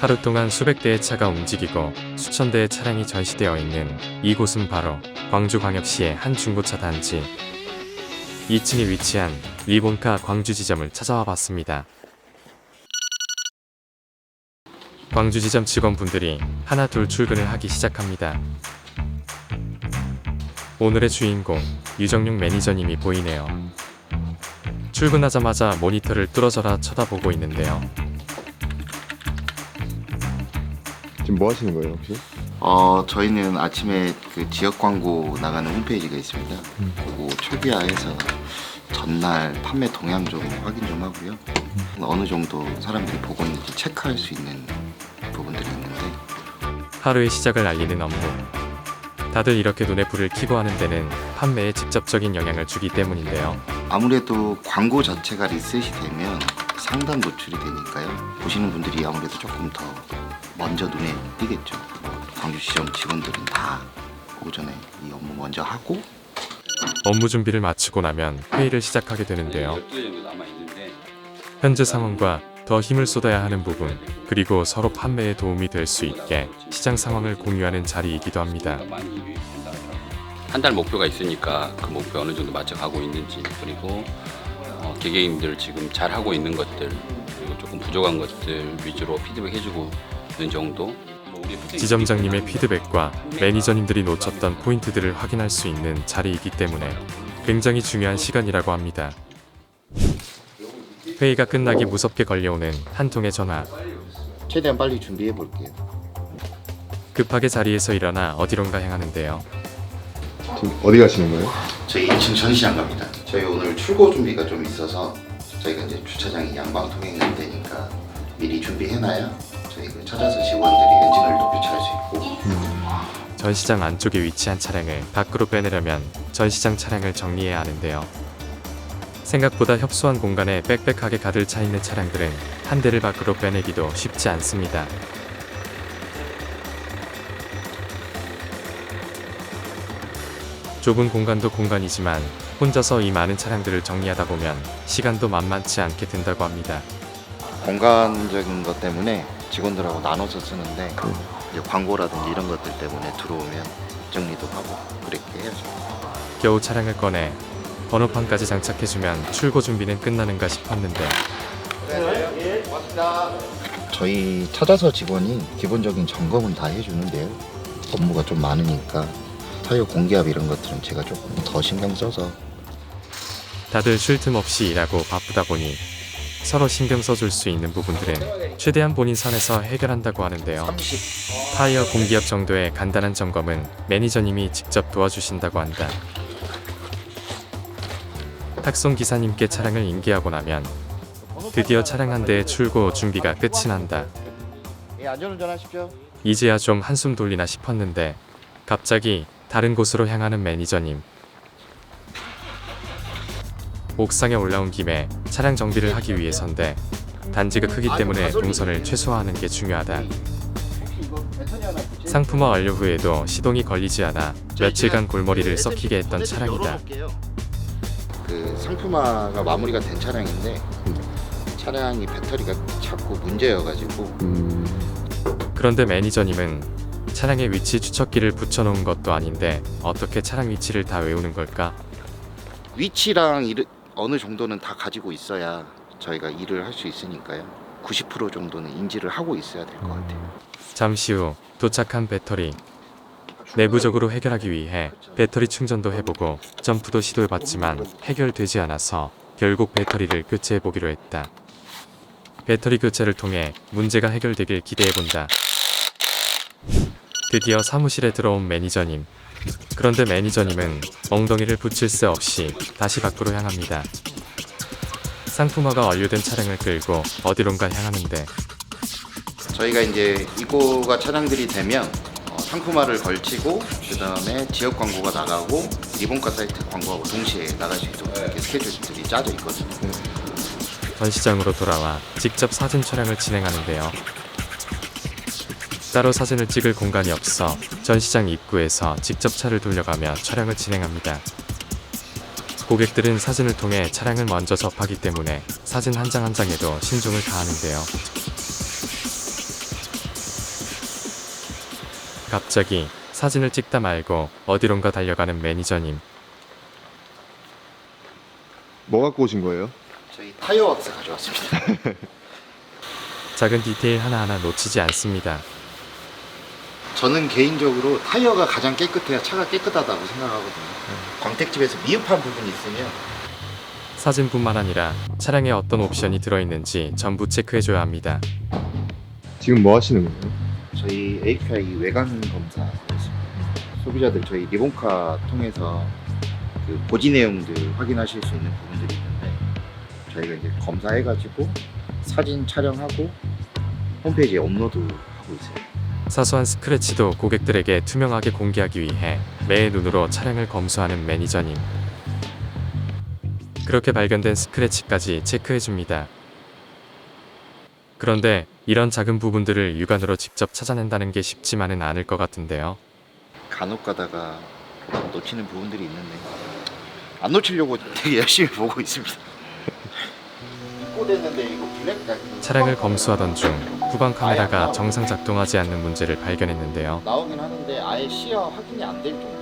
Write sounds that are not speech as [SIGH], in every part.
하루 동안 수백 대의 차가 움직이고 수천 대의 차량이 전시되어 있는 이곳은 바로 광주광역시의 한 중고차 단지 2층에 위치한 리본카 광주 지점을 찾아와 봤습니다. 광주 지점 직원분들이 하나 둘 출근을 하기 시작합니다. 오늘의 주인공 유정용 매니저님이 보이네요. 출근하자마자 모니터를 뚫어져라 쳐다보고 있는데요. 지금 뭐 하시는 거예요 혹시? 어, 저희는 아침에 그 지역 광고 나가는 홈페이지가 있습니다. 그거 초기화해서 전날 판매 동향 좀 확인 좀 하고요. 어느 정도 사람들이 보고 있는지 체크할 수 있는 부분들이 있는데 하루의 시작을 알리는 업무. 다들 이렇게 눈에 불을 켜고 하는 데는 판매에 직접적인 영향을 주기 때문인데요. 아무래도 광고 자체가 리셋이 되면 상단 노출이 되니까요. 보시는 분들이 아무래도 조금 더 먼저 눈에 띄겠죠. 광주시청 직원들은 다 오전에 이 업무 먼저 하고 업무 준비를 마치고 나면 회의를 시작하게 되는데요. 현재 상황과 더 힘을 쏟아야 하는 부분, 그리고 서로 판매에 도움이 될 수 있게 시장 상황을 공유하는 자리이기도 합니다. 한 달 목표가 있으니까 그 목표 어느 정도 맞춰가고 있는지 그리고 어, 개개인들 지금 잘 하고 있는 것들 그리고 조금 부족한 것들 위주로 피드백 해주고 있는 정도. 지점장님의 피드백과 매니저님들이 놓쳤던 포인트들을 확인할 수 있는 자리이기 때문에 굉장히 중요한 시간이라고 합니다. 회의가 끝나기 무섭게 걸려오는 한 통의 전화. 최대한 빨리 준비해 볼게요. 급하게 자리에서 일어나 어디론가 향하는데요. 지금 어디 가시는 거예요? 저희 2층 전시장 갑니다. 저희 오늘 출고 준비가 좀 있어서 저희가 이제 주차장이 양방 통행이 되니까 미리 준비해놔야 저희 그 찾아서 직원들이 엔진을 또 교체할 수 있고 전시장 안쪽에 위치한 차량을 밖으로 빼내려면 전시장 차량을 정리해야 하는데요. 생각보다 협소한 공간에 빽빽하게 가득 차 있는 차량들은 한 대를 밖으로 빼내기도 쉽지 않습니다. 좁은 공간도 공간이지만 혼자서 이 많은 차량들을 정리하다 보면 시간도 만만치 않게 든다고 합니다. 공간적인 것 때문에 직원들하고 나눠서 쓰는데 이제 광고라든지 이런 것들 때문에 들어오면 정리도 하고 그렇게 해야죠. 겨우 차량을 꺼내 번호판까지 장착해주면 출고 준비는 끝나는가 싶었는데 저희 찾아서 직원이 기본적인 점검은 다 해주는데요. 업무가 좀 많으니까 타이어 공기압 이런 것들은 제가 조금 더 신경 써서 다들 쉴 틈 없이 일하고 바쁘다 보니 서로 신경 써줄 수 있는 부분들은 최대한 본인 선에서 해결한다고 하는데요. 타이어 공기압 정도의 간단한 점검은 매니저님이 직접 도와주신다고 한다. 탁송 기사님께 차량을 인계하고 나면 드디어 차량 한 대의 출고 준비가 끝이 난다. 예, 안전운전하십시오. 이제야 좀 한숨 돌리나 싶었는데 갑자기 다른 곳으로 향하는 매니저님. 옥상에 올라온 김에 차량 정비를 하기 위해서인데 단지가 크기 때문에 동선을 최소화하는 게 중요하다. 상품화 완료 후에도 시동이 걸리지 않아 며칠간 골머리를 썩히게 했던 차량이다. 그 상품화가 마무리가 된 차량인데 차량이 배터리가 자꾸 문제여가지고 음, 그런데 매니저님은 차량의 위치 추적기를 붙여놓은 것도 아닌데 어떻게 차량 위치를 다 외우는 걸까? 위치랑 일, 어느 정도는 다 가지고 있어야 저희가 일을 할 수 있으니까요. 90% 정도는 인지를 하고 있어야 될 것 같아요. 잠시 후 도착한 배터리. 내부적으로 해결하기 위해 배터리 충전도 해보고 점프도 시도해봤지만 해결되지 않아서 결국 배터리를 교체해보기로 했다. 배터리 교체를 통해 문제가 해결되길 기대해본다. 드디어 사무실에 들어온 매니저님. 그런데 매니저님은 엉덩이를 붙일 새 없이 다시 밖으로 향합니다. 상품화가 완료된 차량을 끌고 어디론가 향하는데 저희가 이제 이거가 차량들이 되면 어, 상품화를 걸치고 그 다음에 지역 광고가 나가고 리본카 사이트 광고하고 동시에 나갈 수 있도록 이렇게 스케줄들이 짜져 있거든요. 전시장으로 돌아와 직접 사진 촬영을 진행하는데요. 따로 사진을 찍을 공간이 없어 전시장 입구에서 직접 차를 돌려가며 촬영을 진행합니다. 고객들은 사진을 통해 차량을 먼저 접하기 때문에 사진 한 장 한 장에도 신중을 다하는데요. 갑자기 사진을 찍다 말고 어디론가 달려가는 매니저님. 뭐 갖고 오신 거예요? 저희 타이어 왁스 가져왔습니다. [LAUGHS] 작은 디테일 하나하나 놓치지 않습니다. 저는 개인적으로 타이어가 가장 깨끗해야 차가 깨끗하다고 생각하거든요. 광택집에서 미흡한 부분이 있으면 사진뿐만 아니라 차량에 어떤 옵션이 들어있는지 전부 체크해줘야 합니다. 지금 뭐 하시는 거예요? 저희 API 외관 검사 있습니다. 소비자들 저희 리본카 통해서 그 고지 내용들 확인하실 수 있는 부분들이 있는데 저희가 이제 검사해가지고 사진 촬영하고 홈페이지에 업로드하고 있어요. 사소한 스크래치도 고객들에게 투명하게 공개하기 위해 매의 눈으로 차량을 검수하는 매니저님. 그렇게 발견된 스크래치까지 체크해줍니다. 그런데 이런 작은 부분들을 육안으로 직접 찾아낸다는 게 쉽지만은 않을 것 같은데요. 간혹 가다가 놓치는 부분들이 있는데 안 놓치려고 되게 열심히 보고 있습니다. [LAUGHS] 차량을 검수하던 중 후방 카메라가 정상 작동하지 않는 문제를 발견했는데요. 나오긴 하는데 아예 시야 확인이 안 될 정도.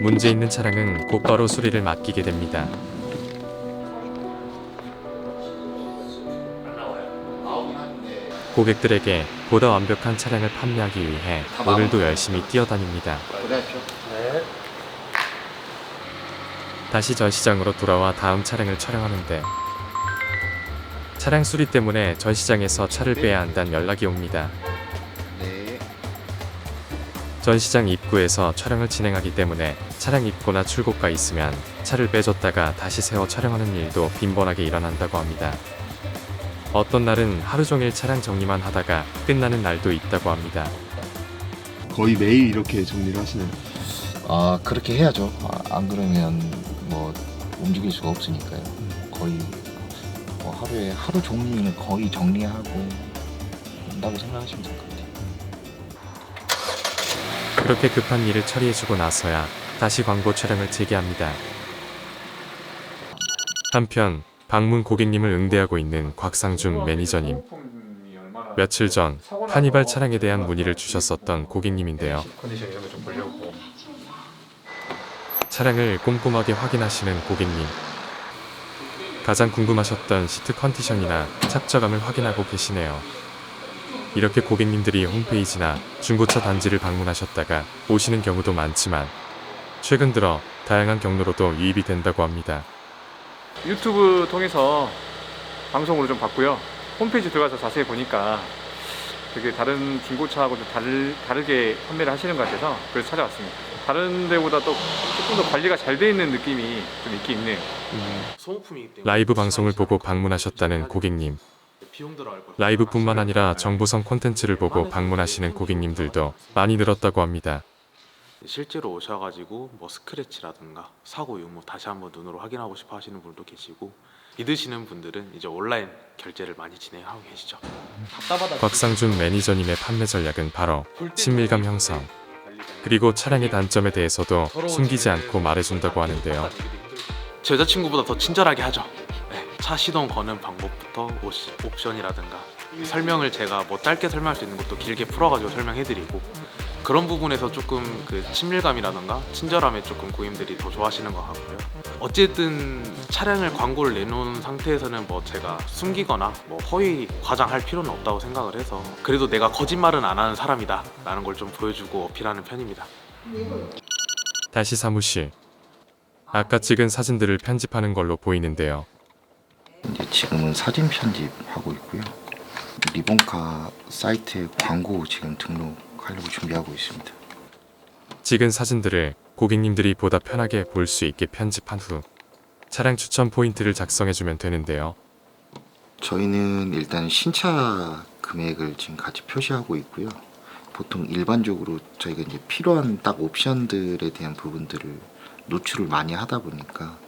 문제 있는 차량은 곧바로 수리를 맡기게 됩니다. 나오긴 하는데 고객들에게 보다 완벽한 차량을 판매하기 위해 오늘도 열심히 뛰어다닙니다. 다시 전 시장으로 돌아와 다음 차량을 촬영하는데 차량 수리 때문에 전시장에서 차를 빼야 한다는 연락이 옵니다. 네. 전시장 입구에서 촬영을 진행하기 때문에 차량 입구나 출고가 있으면 차를 빼줬다가 다시 세워 촬영하는 일도 빈번하게 일어난다고 합니다. 어떤 날은 하루 종일 차량 정리만 하다가 끝나는 날도 있다고 합니다. 거의 매일 이렇게 정리를 하시나요? 아 그렇게 해야죠. 아, 안 그러면 뭐 움직일 수가 없으니까요. 거의 뭐 하루에 하루 종일 거의 정리하고 한다고 생각하시면 될 것 같아요. 그렇게 급한 일을 처리해주고 나서야 다시 광고 촬영을 재개합니다. 한편 방문 고객님을 응대하고 있는 곽상준 매니저님. 며칠 전 카니발 차량에 대한 문의를 주셨었던 고객님인데요. 차량을 꼼꼼하게 확인하시는 고객님. 가장 궁금하셨던 시트 컨디션이나 착저감을 확인하고 계시네요. 이렇게 고객님들이 홈페이지나 중고차 단지를 방문하셨다가 오시는 경우도 많지만 최근 들어 다양한 경로로도 유입이 된다고 합니다. 유튜브 통해서 방송으로 좀 봤고요 홈페이지 들어가서 자세히 보니까 되게 다른 중고차하고 좀 다르, 다르게 판매를 하시는 것 같아서 그래서 찾아왔습니다 다른 데보다 또 조금 더 관리가 잘 돼 있는 느낌이 좀 있긴 있네요 때문에 라이브 방송을 보고 방문하셨다는 고객님. 라이브뿐만 아니라 정보성 콘텐츠를 보고 방문하시는 고객님들도 많이 늘었다고 합니다. 실제로 오셔가지고 뭐 스크래치라든가 사고 유무 다시 한번 눈으로 확인하고 싶어 하시는 분도 계시고 믿으시는 분들은 이제 온라인 결제를 많이 진행하고 계시죠. 곽상준 매니저님의 판매 전략은 바로 친밀감 형성. 그리고 차량의 단점에 대해서도 숨기지 않고 말해준다고 하는데요. 제 여자친구보다 더 친절하게 하죠. 네, 차 시동 거는 방법부터 옵션이라든가 설명을 제가 뭐 짧게 설명할 수 있는 것도 길게 풀어가지고 설명해드리고 그런 부분에서 조금 그 친밀감이라든가 친절함에 조금 고객님들이 더 좋아하시는 것 같고요. 어쨌든 차량을 광고를 내놓은 상태에서는 뭐 제가 숨기거나 뭐 허위 과장할 필요는 없다고 생각을 해서 그래도 내가 거짓말은 안 하는 사람이다 라는 걸 좀 보여주고 어필하는 편입니다. 다시 사무실. 아까 찍은 사진들을 편집하는 걸로 보이는데요. 이제 지금은 사진 편집하고 있고요. 리본카 사이트에 광고 지금 등록 하려고 준비하고 있습니다. 찍은 사진들을 고객님들이 보다 편하게 볼 수 있게 편집한 후 차량 추천 포인트를 작성해주면 되는데요. 저희는 일단 신차 금액을 지금 같이 표시하고 있고요. 보통 일반적으로 저희가 이제 필요한 딱 옵션들에 대한 부분들을 노출을 많이 하다 보니까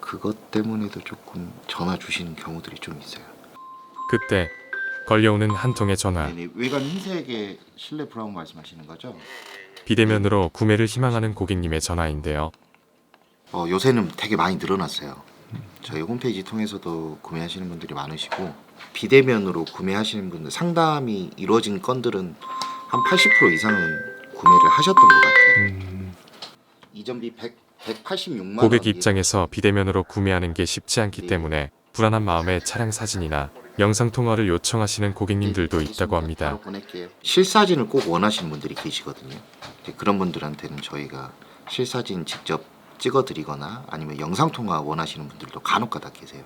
그것 때문에도 조금 전화 주시는 경우들이 좀 있어요. 그때 걸려오는 한 통의 전화. 네네, 외관 흰색의 실내 브라운 말씀하시는 거죠? 비대면으로 구매를 희망하는 고객님의 전화인데요. 어, 요새는 되게 많이 늘어났어요. 저희 홈페이지 통해서도 구매하시는 분들이 많으시고 비대면으로 구매하시는 분들 상담이 이루어진 건들은 한 80% 이상은 구매를 하셨던 것 같아요. 음, 이전비 100, 186만 고객 원이 입장에서 비대면으로 구매하는 게 쉽지 않기 때문에 불안한 마음에 차량 사진이나 영상 통화를 요청하시는 고객님들도 있다고 합니다. 실사진을 꼭 원하시는 분들이 계시거든요. 이제 그런 분들한테는 저희가 실사진 직접 찍어드리거나 아니면 영상 통화 원하시는 분들도 간혹가다 계세요.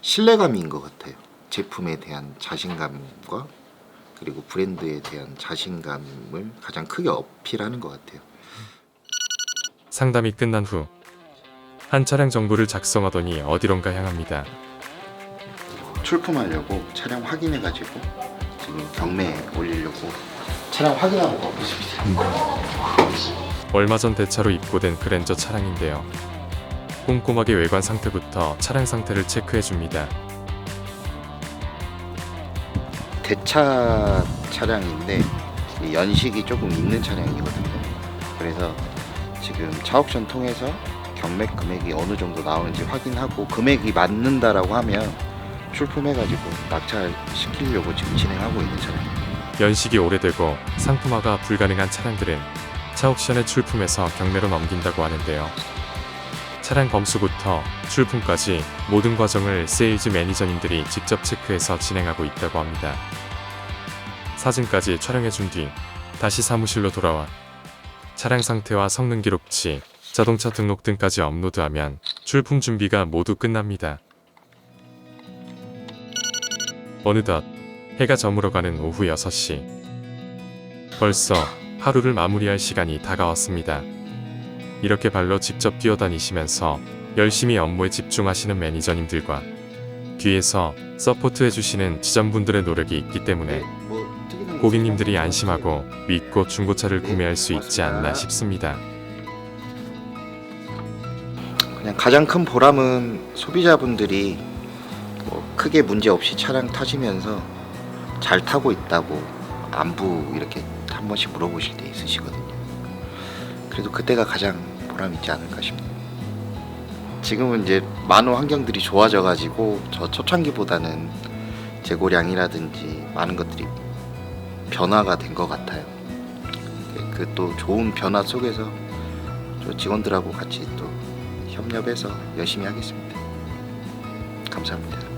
신뢰감인 것 같아요. 제품에 대한 자신감과 그리고 브랜드에 대한 자신감을 가장 크게 어필하는 것 같아요. 상담이 끝난 후 한 차량 정보를 작성하더니 어디론가 향합니다. 출품하려고 차량 확인해가지고 지금 경매에 올리려고 차량 확인하고 가고 있습니다. 얼마 전 대차로 입고된 그랜저 차량인데요. 꼼꼼하게 외관 상태부터 차량 상태를 체크해 줍니다. 대차 차량인데 이 연식이 조금 있는 차량이거든요. 그래서 지금 차옥션 통해서 경매 금액이 어느 정도 나오는지 확인하고 금액이 맞는다라고 하면 출품해가지고 낙찰 시키려고 지금 진행하고 있는 차량입니다. 연식이 오래되고 상품화가 불가능한 차량들은 차 옥션에 출품해서 경매로 넘긴다고 하는데요. 차량 검수부터 출품까지 모든 과정을 세일즈 매니저님들이 직접 체크해서 진행하고 있다고 합니다. 사진까지 촬영해 준 뒤 다시 사무실로 돌아와 차량 상태와 성능 기록치, 자동차 등록 등까지 업로드하면 출품 준비가 모두 끝납니다. 어느덧 해가 저물어가는 오후 6시. 벌써 하루를 마무리할 시간이 다가왔습니다. 이렇게 발로 직접 뛰어다니시면서 열심히 업무에 집중하시는 매니저님들과 뒤에서 서포트해주시는 지점분들의 노력이 있기 때문에 고객님들이 안심하고 믿고 중고차를 구매할 수 있지 않나 싶습니다. 그냥 가장 큰 보람은 소비자분들이 뭐 크게 문제 없이 차량 타시면서 잘 타고 있다고 안부 이렇게 한 번씩 물어보실 때 있으시거든요. 그래도 그때가 가장 보람 있지 않을까 싶네요. 지금은 이제 많은 환경들이 좋아져가지고 저 초창기보다는 재고량이라든지 많은 것들이 변화가 된 것 같아요. 그 또 좋은 변화 속에서 저 직원들하고 같이 또 협력해서 열심히 하겠습니다. 감사합니다.